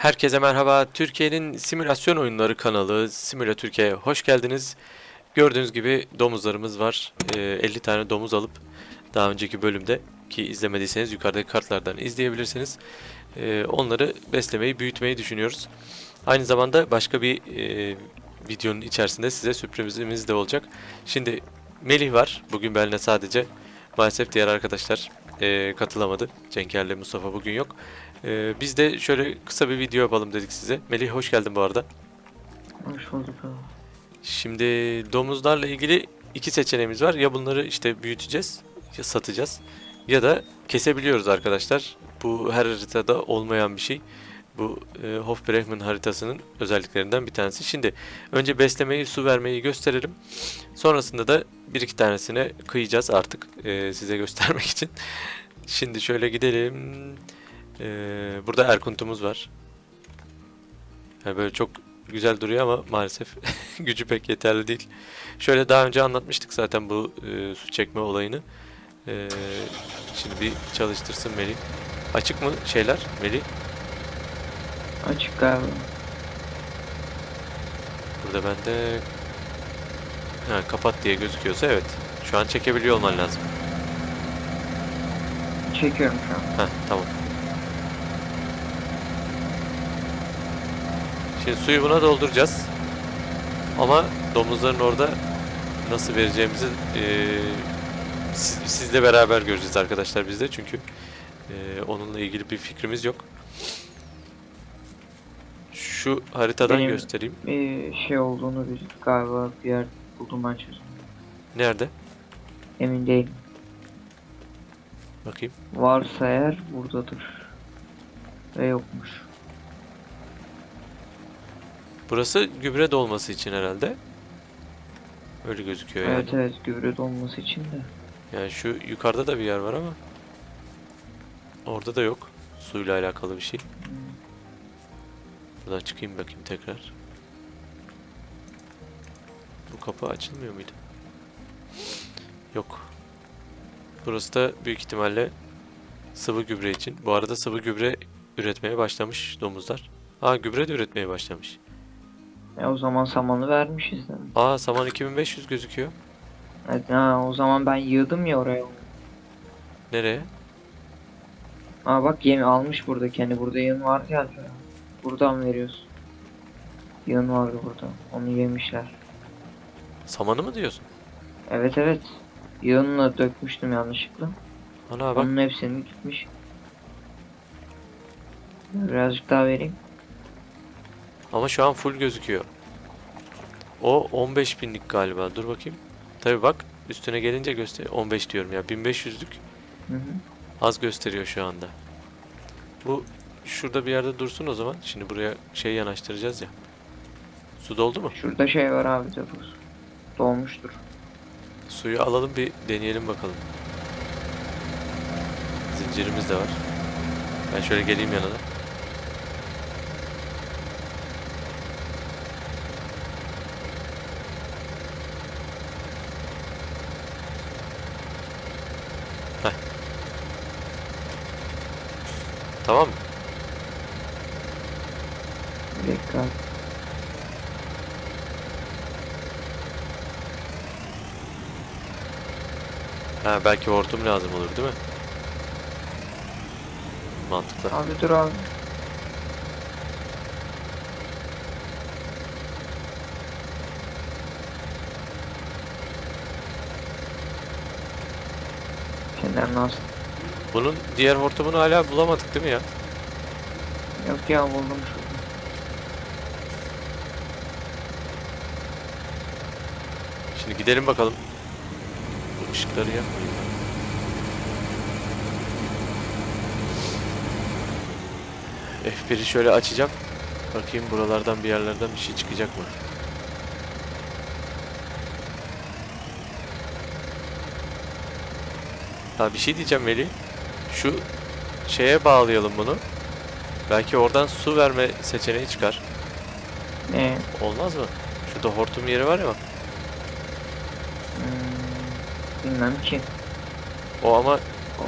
Herkese merhaba. Türkiye'nin simülasyon oyunları kanalı Simula Türkiye'ye hoş geldiniz. Gördüğünüz gibi domuzlarımız var. Ee, 50 tane domuz alıp daha önceki bölümde ki izlemediyseniz yukarıdaki kartlardan izleyebilirsiniz. Ee, onları beslemeyi, büyütmeyi düşünüyoruz. Aynı zamanda başka bir e, videonun içerisinde size sürprizimiz de olacak. Şimdi Melih var. Bugün benimle sadece. Maalesef diğer arkadaşlar e, katılamadı. Cenker'le Mustafa bugün yok. Ee, biz de şöyle kısa bir video yapalım dedik size. Melih hoş geldin bu arada. Hoş bulduk abi. Şimdi domuzlarla ilgili iki seçeneğimiz var. Ya bunları işte büyüteceğiz, ya satacağız ya da kesebiliyoruz arkadaşlar. Bu her haritada olmayan bir şey. Bu e, Hofbremen haritasının özelliklerinden bir tanesi. Şimdi önce beslemeyi, su vermeyi gösterelim. Sonrasında da bir iki tanesine kıyacağız artık e, size göstermek için. Şimdi şöyle gidelim. Ee, burada Erkuntumuz var. Yani böyle çok güzel duruyor ama maalesef gücü pek yeterli değil. Şöyle daha önce anlatmıştık zaten bu e, su çekme olayını. Ee, şimdi bir çalıştırsın Melih. Açık mı şeyler Melih? Açık galiba. Burada bende ha, kapat diye gözüküyorsa evet. Şu an çekebiliyor olman lazım. Çekiyorum şu an. Heh, tamam. Şimdi suyu buna dolduracağız. Ama domuzların orada nasıl vereceğimizi eee siz, sizle beraber göreceğiz arkadaşlar biz de çünkü eee, onunla ilgili bir fikrimiz yok. Şu haritadan Benim- göstereyım. Bir şey olduğunu biz galiba bir yer buldum ben çözüm. Nerede? Emin değilim. Bakayım. Varsa eğer buradadır. Ve yokmuş. Burası gübre dolması için herhalde. Öyle gözüküyor yani. Evet evet gübre dolması için de. Yani şu yukarıda da bir yer var ama orada da yok. Suyla alakalı bir şey. Hmm. Buradan çıkayım bakayım tekrar. Bu kapı açılmıyor muydu? Yok. Burası da büyük ihtimalle sıvı gübre için. Bu arada sıvı gübre üretmeye başlamış domuzlar. Aa gübre de üretmeye başlamış. E o zaman samanı vermişiz de. Aa saman 2500 gözüküyor. Evet, ha, o zaman ben yığdım ya oraya. Nereye? Aa bak yemi almış burada kendi burada yığın vardı ya. Buradan veriyorsun. Yığın vardı burada. Onu yemişler. Samanı mı diyorsun? Evet evet. Yığınla dökmüştüm yanlışlıkla. Ana bak Onun hepsini gitmiş. Birazcık daha vereyim. Ama şu an full gözüküyor. O 15 binlik galiba. Dur bakayım. Tabi bak üstüne gelince göster 15 diyorum ya 1500'lük Hı hı. az gösteriyor şu anda. Bu şurada bir yerde dursun o zaman. Şimdi buraya şey yanaştıracağız ya. Su doldu mu? Şurada şey var abi de bu. Dolmuştur. Suyu alalım bir deneyelim bakalım. Zincirimiz de var. Ben şöyle geleyim yanına. Heh. Tamam mı? Abi. Ha belki hortum lazım olur değil mi? Mantıklı. Abi dur abi. Nasıl? Bunun diğer hortumunu hala bulamadık değil mi ya? Yok ya buldum şurada. Şimdi gidelim bakalım. Bu ışıkları yakmayayım ben. F1'i şöyle açacağım. Bakayım buralardan bir yerlerden bir şey çıkacak mı? Ha bir şey diyeceğim Melih. Şu şeye bağlayalım bunu. Belki oradan su verme seçeneği çıkar. Ne? Olmaz mı? Şurada hortum yeri var ya bak. Hmm, bilmem ki. O ama O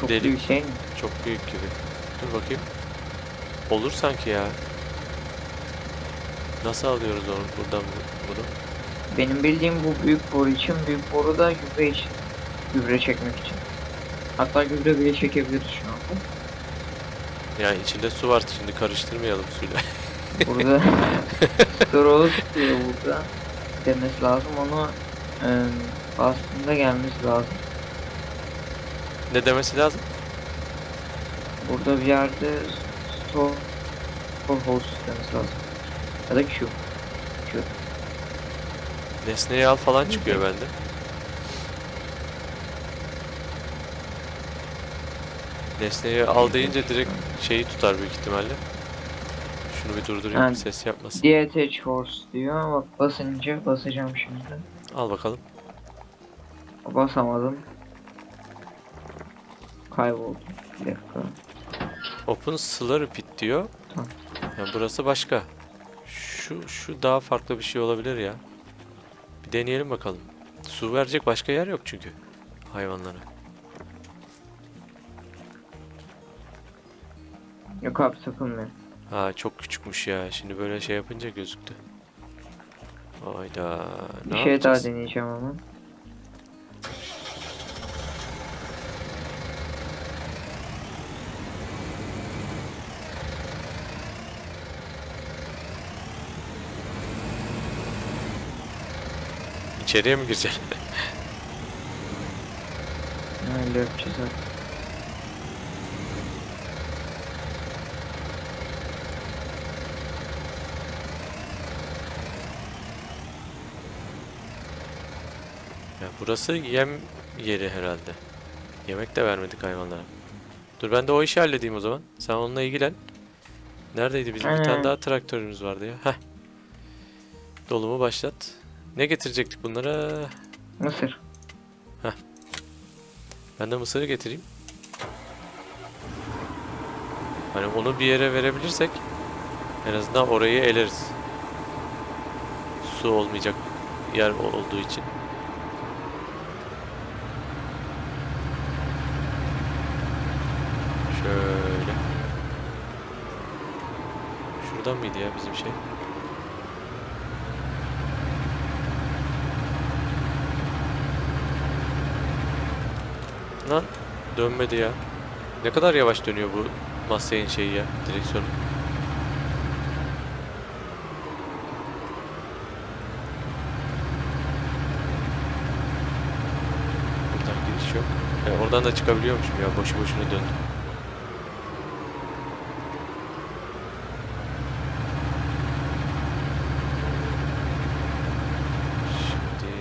çok Delik. büyük şey mi? çok büyük gibi. Dur bakayım. Olur sanki ya. Nasıl alıyoruz onu buradan bu- bunu? Benim bildiğim bu büyük boru için, büyük boru da gübre için. Gübre çekmek için. Hatta gübre bile çekebiliriz şu an. Yani içinde su var şimdi karıştırmayalım suyla. Burada Storolus diyor burada demesi lazım. Onu e, aslında gelmesi lazım. ne demesi lazım? Burada bir yerde store host demesi lazım. Ya da Q. Q. Nesneyi al falan çıkıyor bende. Nesneyi al deyince direkt şeyi tutar büyük ihtimalle. Şunu bir durdurayım Ha. ses yapmasın. DTH horse diyor. Bak basınca basacağım şimdi. Al bakalım. Basamadım. Kayboldu. Bir dakika. Open Slurry Pit diyor. Tamam. Yani burası başka. Şu şu daha farklı bir şey olabilir ya. Bir deneyelim bakalım. Su verecek başka yer yok çünkü hayvanlara. Yok abi takılmıyor. Ha çok küçükmüş ya. Şimdi böyle şey yapınca gözüktü. Hayda. Ne Bir şey yapacağız? daha deneyeceğim ama. İçeriye mi gireceksin? Öyle yapacağız artık. Burası yem yeri herhalde. Yemek de vermedik hayvanlara. Dur ben de o işi halledeyim o zaman. Sen onunla ilgilen. Neredeydi bizim bir tane Aynen. daha traktörümüz vardı ya. Heh. Dolumu başlat. Ne getirecektik bunlara? Mısır. Ben de mısırı getireyim. Hani onu bir yere verebilirsek en azından orayı eleriz. Su olmayacak yer olduğu için. Şöyle. Şuradan mıydı ya bizim şey? Lan dönmedi ya. Ne kadar yavaş dönüyor bu Mustang'in şeyi ya direksiyonu. Buradan giriş yok. E, oradan da çıkabiliyormuşum ya boşu boşuna döndüm. Şimdi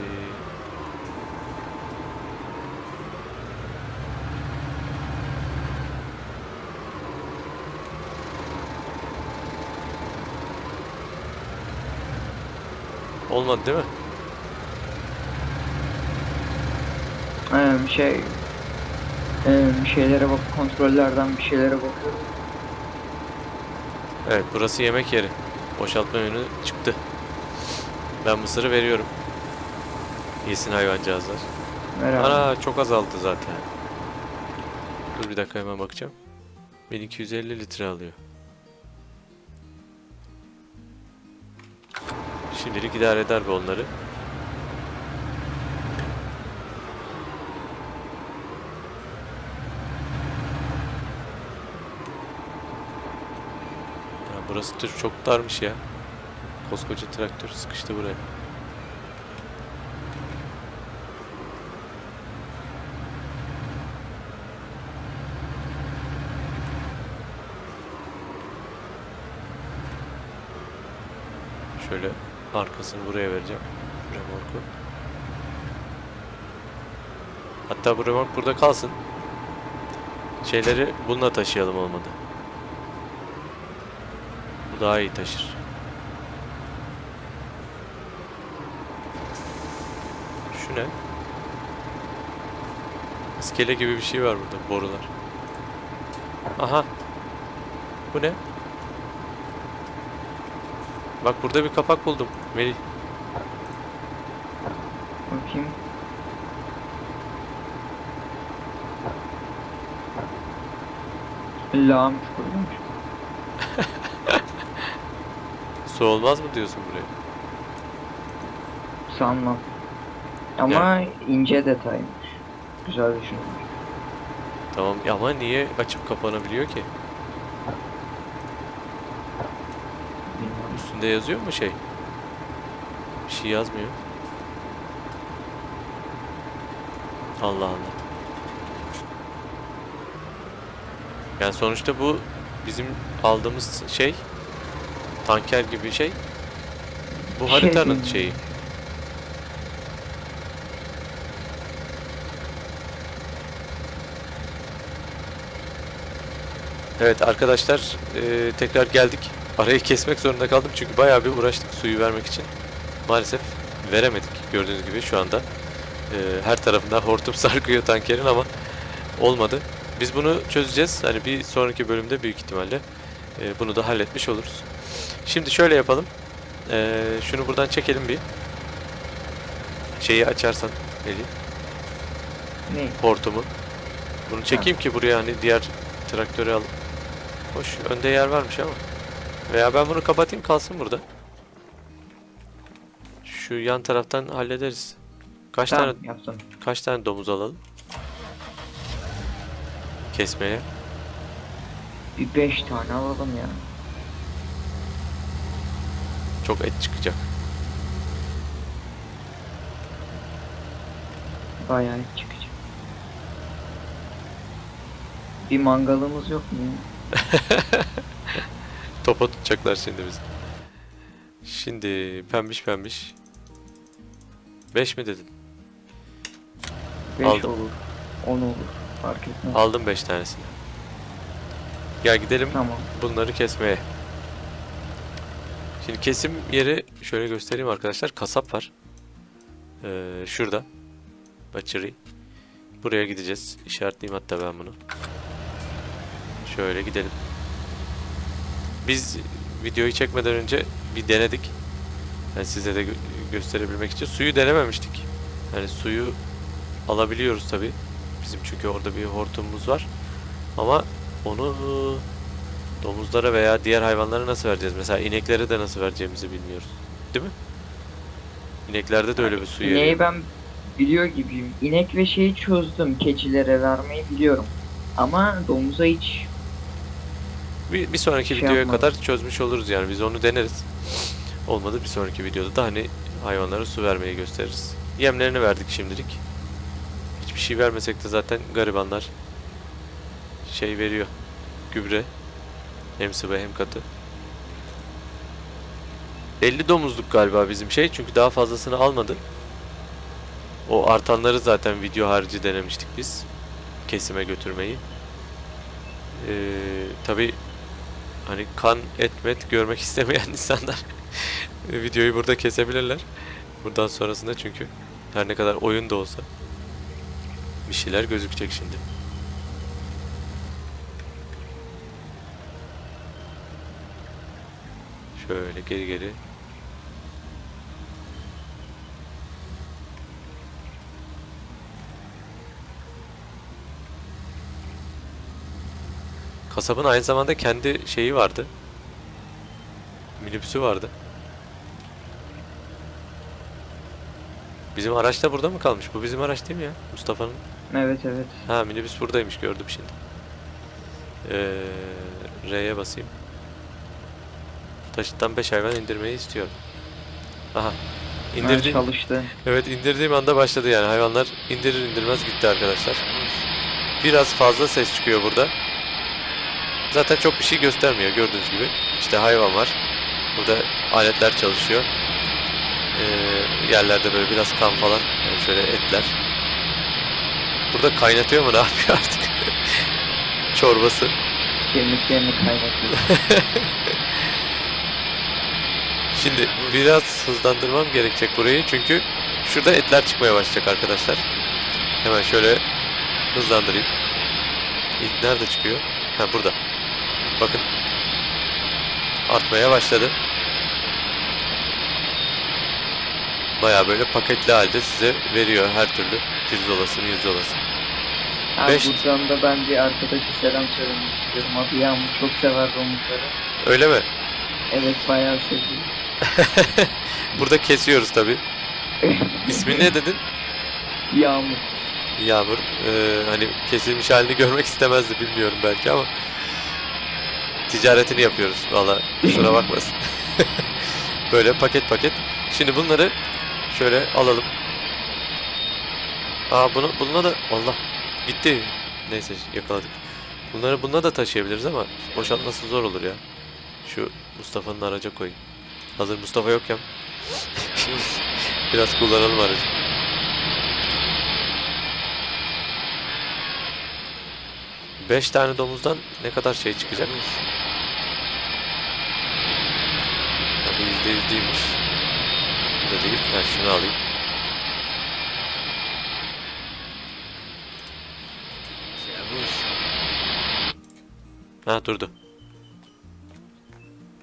olmadı değil mi? Ee, şey ee, bir şeylere bak kontrollerden bir şeylere bakıyorum. Evet burası yemek yeri. Boşaltma yönü çıktı. Ben mısırı veriyorum. Yesin hayvancağızlar. Merhaba. Ana çok azaldı zaten. Dur bir dakika hemen bakacağım. 1250 litre alıyor. Şimdilik idare eder be onları. Ya burası tür çok darmış ya. Koskoca traktör sıkıştı buraya. Şöyle arkasını buraya vereceğim. Remorku. Hatta bu remork burada kalsın. Şeyleri bununla taşıyalım olmadı. Bu daha iyi taşır. Şu ne? İskele gibi bir şey var burada, borular. Aha. Bu ne? Bak burada bir kapak buldum. Melih. Bakayım. Lağım çukuruymuş. Su olmaz mı diyorsun buraya? Sanmam. Ama ince detaymış. Güzel düşünmüş. Tamam ama niye açıp kapanabiliyor ki? Bilmiyorum. Üstünde yazıyor mu şey? Bir şey yazmıyor. Allah Allah. Yani sonuçta bu bizim aldığımız şey tanker gibi bir şey. Bu Şey haritanın şeyi. Evet arkadaşlar eee, tekrar geldik. Arayı kesmek zorunda kaldım çünkü bayağı bir uğraştık suyu vermek için. Maalesef veremedik gördüğünüz gibi şu anda. Eee, her tarafından hortum sarkıyor tankerin ama olmadı. Biz bunu çözeceğiz. Hani bir sonraki bölümde büyük ihtimalle eee, bunu da halletmiş oluruz. Şimdi şöyle yapalım. Eee, şunu buradan çekelim bir. Şeyi açarsan Eli Ne? hortumu. Bunu çekeyim ki buraya hani diğer traktörü al. Hoş önde yer varmış ama. Veya ben bunu kapatayım kalsın burada. Şu yan taraftan hallederiz. Kaç Tamam tane yaptım. kaç tane domuz alalım? Kesmeye. Bir 5 tane alalım ya. Çok et çıkacak. Bayağı çıkacak. Bir mangalımız yok mu ya? Topa tutacaklar şimdi bizi. Şimdi pembiş pembiş. 5 mi dedin? 5 Aldım. olur. 10 olur. Fark etmez. Aldım 5 tanesini. Gel gidelim Tamam. bunları kesmeye. Şimdi kesim yeri şöyle göstereyim arkadaşlar. Kasap var. Ee, şurada. Butchery. Buraya gideceğiz. İşaretleyeyim hatta ben bunu. Şöyle gidelim. Biz videoyu çekmeden önce bir denedik. Yani size de gö- gösterebilmek için. Suyu denememiştik. Yani suyu alabiliyoruz tabi. Bizim çünkü orada bir hortumumuz var. Ama onu domuzlara veya diğer hayvanlara nasıl vereceğiz? Mesela ineklere de nasıl vereceğimizi bilmiyoruz. Değil mi? İneklerde de öyle bir su yeri. İneği ben biliyor gibiyim. İnek ve şeyi çözdüm. Keçilere vermeyi biliyorum. Ama domuza hiç Bir, bir sonraki Şey videoya yapmadım. kadar çözmüş oluruz yani biz onu deneriz. Olmadı bir sonraki videoda da hani hayvanlara su vermeyi gösteririz. Yemlerini verdik şimdilik. Hiçbir şey vermesek de zaten garibanlar şey veriyor. Gübre. Hem sıvı hem katı. 50 domuzluk galiba bizim şey çünkü daha fazlasını almadı. O artanları zaten video harici denemiştik biz. Kesime götürmeyi. Ee, tabii hani kan et met görmek istemeyen insanlar videoyu burada kesebilirler. Buradan sonrasında çünkü her ne kadar oyun da olsa bir şeyler gözükecek şimdi. Şöyle geri geri. Kasabın aynı zamanda kendi şeyi vardı. Minibüsü vardı. Bizim araç da burada mı kalmış? Bu bizim araç değil mi ya? Mustafa'nın. Evet evet. Ha minibüs buradaymış gördüm şimdi. Ee, R'ye basayım. Taşıttan 5 hayvan indirmeyi istiyorum. Aha. Ha, İndirdiğim, çalıştı. evet indirdiğim anda başladı yani hayvanlar indirir indirmez gitti arkadaşlar. Biraz fazla ses çıkıyor burada. Zaten çok bir şey göstermiyor gördüğünüz gibi. İşte hayvan var. Burada aletler çalışıyor. Ee, yerlerde böyle biraz kan falan. Yani şöyle etler. Burada kaynatıyor mu ne yapıyor artık? Çorbası. Kemiklerini kaynatıyor. Şimdi biraz hızlandırmam gerekecek burayı çünkü şurada etler çıkmaya başlayacak arkadaşlar. Hemen şöyle hızlandırayım. İlk nerede çıkıyor? Ha burada. Bakın. Artmaya başladı. Baya böyle paketli halde size veriyor her türlü. Pirzolasını, yüzdolasını. Abi Beş- buradan da ben bir arkadaşa selam söylemek istiyorum. Adı Yağmur çok sever domuzları. Öyle mi? Evet bayağı sevdim. Burada kesiyoruz tabi. İsmi ne dedin? Yağmur. Yağmur. Ee, hani kesilmiş halini görmek istemezdi bilmiyorum belki ama ticaretini yapıyoruz valla kusura bakmasın. Böyle paket paket. Şimdi bunları şöyle alalım. Aa bunu bununla da Allah gitti. Neyse yakaladık. Bunları bununla da taşıyabiliriz ama boşaltması zor olur ya. Şu Mustafa'nın araca koyayım. Hazır Mustafa yokken biraz kullanalım aracı. Beş tane domuzdan ne kadar şey çıkacak? Yüzde yüz değilmiş. Bu da değil. Ben şunu alayım. Ha durdu.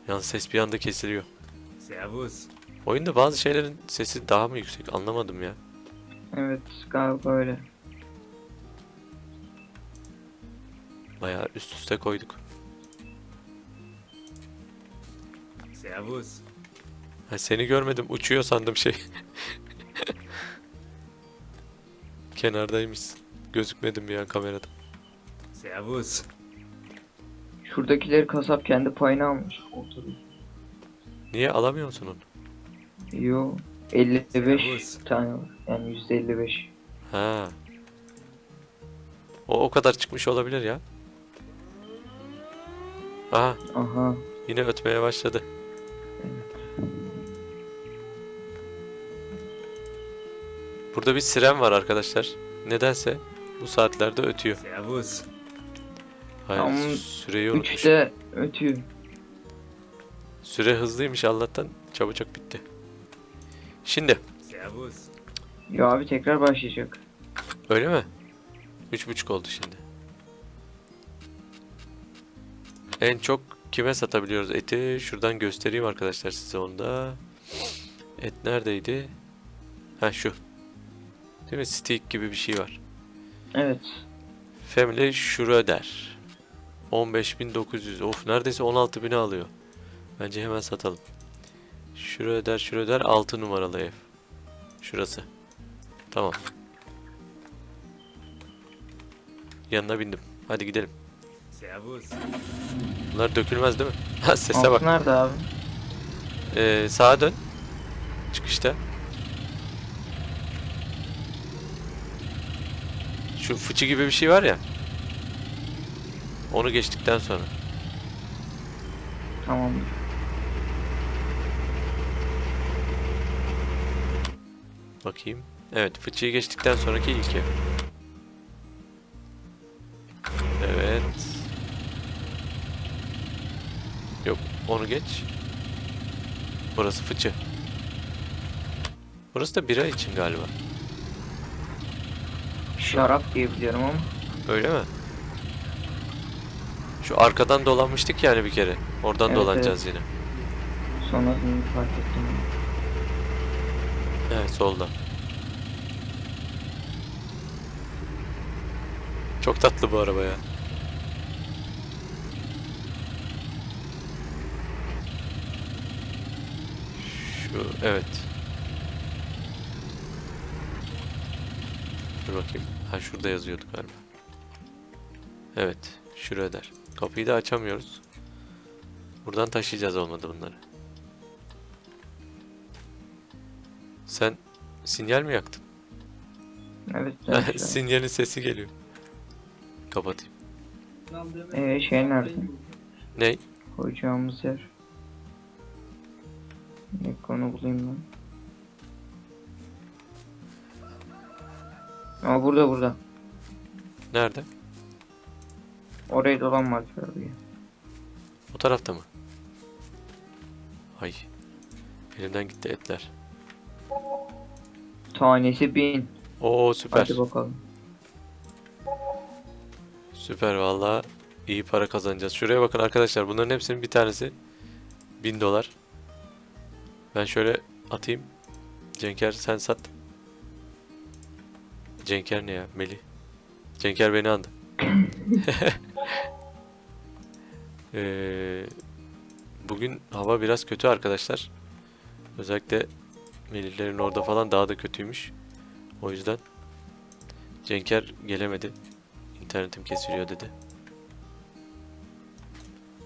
Yalnız ses bir anda kesiliyor. Servus. Oyunda bazı şeylerin sesi daha mı yüksek? Anlamadım ya. Evet galiba öyle. Bayağı üst üste koyduk. Servus. Ha, seni görmedim. Uçuyor sandım şey. Kenardaymış. Gözükmedim bir an kamerada. Servus. Şuradakileri kasap kendi payını almış. Niye alamıyor musun onu? Yo 55 Servus. tane var. Yani %55. Ha. O o kadar çıkmış olabilir ya. Aha Aha. yine ötmeye başladı. Burada bir siren var arkadaşlar. Nedense bu saatlerde ötüyor. Servus. Hayır Ama süreyi unutmuş. 3'te ötüyor. Süre hızlıymış Allah'tan çabucak bitti. Şimdi Servus. Yo abi tekrar başlayacak. öyle mi? Üç buçuk oldu şimdi. En çok kime satabiliyoruz eti? Şuradan göstereyim arkadaşlar size onu da. Et neredeydi? Ha şu. Değil mi? Steak gibi bir şey var. Evet. Family Schroeder. 15.900. Of neredeyse 16.000'e alıyor. Bence hemen satalım. Schroeder Schroeder 6 numaralı ev. Şurası. Tamam. Yanına bindim. Hadi gidelim. Servus. Bunlar dökülmez değil mi? Ha sese bak. nerede abi? Ee, sağa dön. Çıkışta. Şu fıçı gibi bir şey var ya. Onu geçtikten sonra. Tamam. Bakayım. Evet, fıçıyı geçtikten sonraki ilk ev. Onu geç. Burası fıçı. Burası da bira için galiba. Şarap diye biliyorum ama. Öyle mi? Şu arkadan dolanmıştık yani bir kere. Oradan Evet, dolanacağız yine. Sonrasını fark ettim. Evet, solda. Çok tatlı bu araba ya. Şu evet. Dur bakayım. Ha şurada yazıyordu galiba. Evet. Şurada. Kapıyı da açamıyoruz. Buradan taşıyacağız olmadı bunları. Sen sinyal mi yaktın? Evet. Sinyalin sesi geliyor. Kapatayım. Ee, şey nerede? Ne? Koyacağımız yer. Ne konu bulayım ben. Aa burada burada. Nerede? Oraya dolanma Alper abi. O tarafta mı? Ay. Elimden gitti etler. Tanesi bin. Oo süper. Hadi bakalım. Süper valla. iyi para kazanacağız. Şuraya bakın arkadaşlar. Bunların hepsinin bir tanesi 1000 dolar. Ben şöyle atayım. Cenker sen sat. Cenker ne ya? Melih. Cenker beni andı. Ee, bugün hava biraz kötü arkadaşlar. Özellikle Melihlerin orada falan daha da kötüymüş. O yüzden Cenker gelemedi. İnternetim kesiliyor dedi.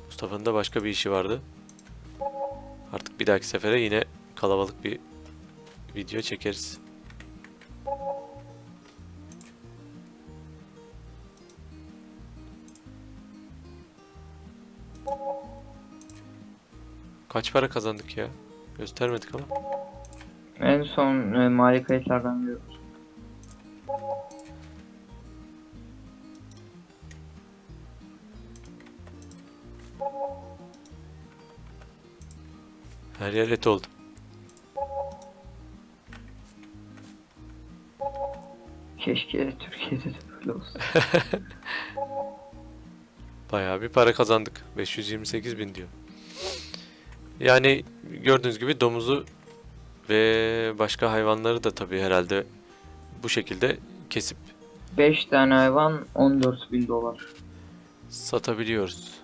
Mustafa'nın da başka bir işi vardı. Artık bir dahaki sefere yine kalabalık bir video çekeriz. Kaç para kazandık ya? Göstermedik ama. En son e, mali kayıtlardan görüyoruz. Her yer et oldu. Keşke Türkiye'de de böyle olsa. Bayağı bir para kazandık. 528 bin diyor. Yani gördüğünüz gibi domuzu ve başka hayvanları da tabii herhalde bu şekilde kesip 5 tane hayvan 14 bin dolar. satabiliyoruz.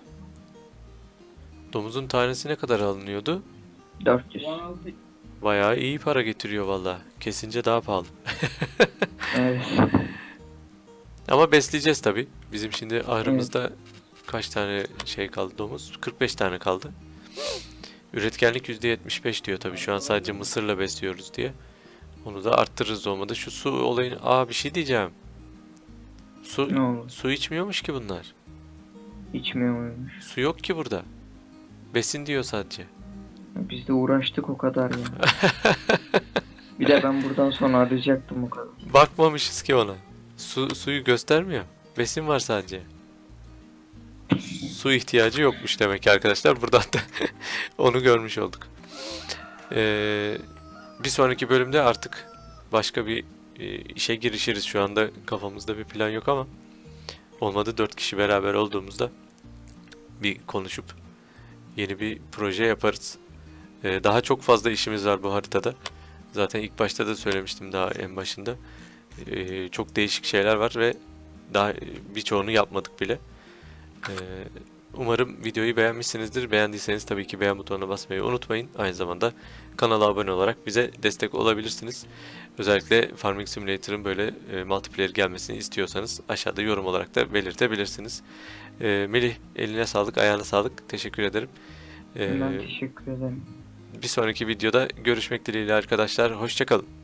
Domuzun tanesi ne kadar alınıyordu? 400. Bayağı iyi para getiriyor valla. Kesince daha pahalı. Evet. Ama besleyeceğiz tabii. Bizim şimdi ahırımızda kaç tane şey kaldı domuz? 45 tane kaldı. Üretkenlik %75 diyor tabii. Şu an sadece mısırla besliyoruz diye. Onu da arttırırız olmadı. Şu su olayını... Aa bir şey diyeceğim. Su, Ne olur. su içmiyormuş ki bunlar. İçmiyor muymuş? Su yok ki burada. Besin diyor sadece. Biz de uğraştık o kadar ya. bir de ben buradan sonra arayacaktım o kadar. Bakmamışız ki ona. Su, suyu göstermiyor. Besin var sadece. Su ihtiyacı yokmuş demek ki arkadaşlar. Buradan da onu görmüş olduk. Ee, bir sonraki bölümde artık başka bir e, işe girişiriz. Şu anda kafamızda bir plan yok ama olmadı dört kişi beraber olduğumuzda bir konuşup yeni bir proje yaparız. Ee, daha çok fazla işimiz var bu haritada. Zaten ilk başta da söylemiştim daha en başında. Ee, çok değişik şeyler var ve daha e, birçoğunu yapmadık bile. Ee, umarım videoyu beğenmişsinizdir. Beğendiyseniz tabii ki beğen butonuna basmayı unutmayın. Aynı zamanda kanala abone olarak bize destek olabilirsiniz. Özellikle Farming Simulator'ın böyle e, multiplayer gelmesini istiyorsanız aşağıda yorum olarak da belirtebilirsiniz. Melih eline sağlık, ayağına sağlık. Teşekkür ederim. Ben teşekkür ederim. Bir sonraki videoda görüşmek dileğiyle arkadaşlar. Hoşçakalın.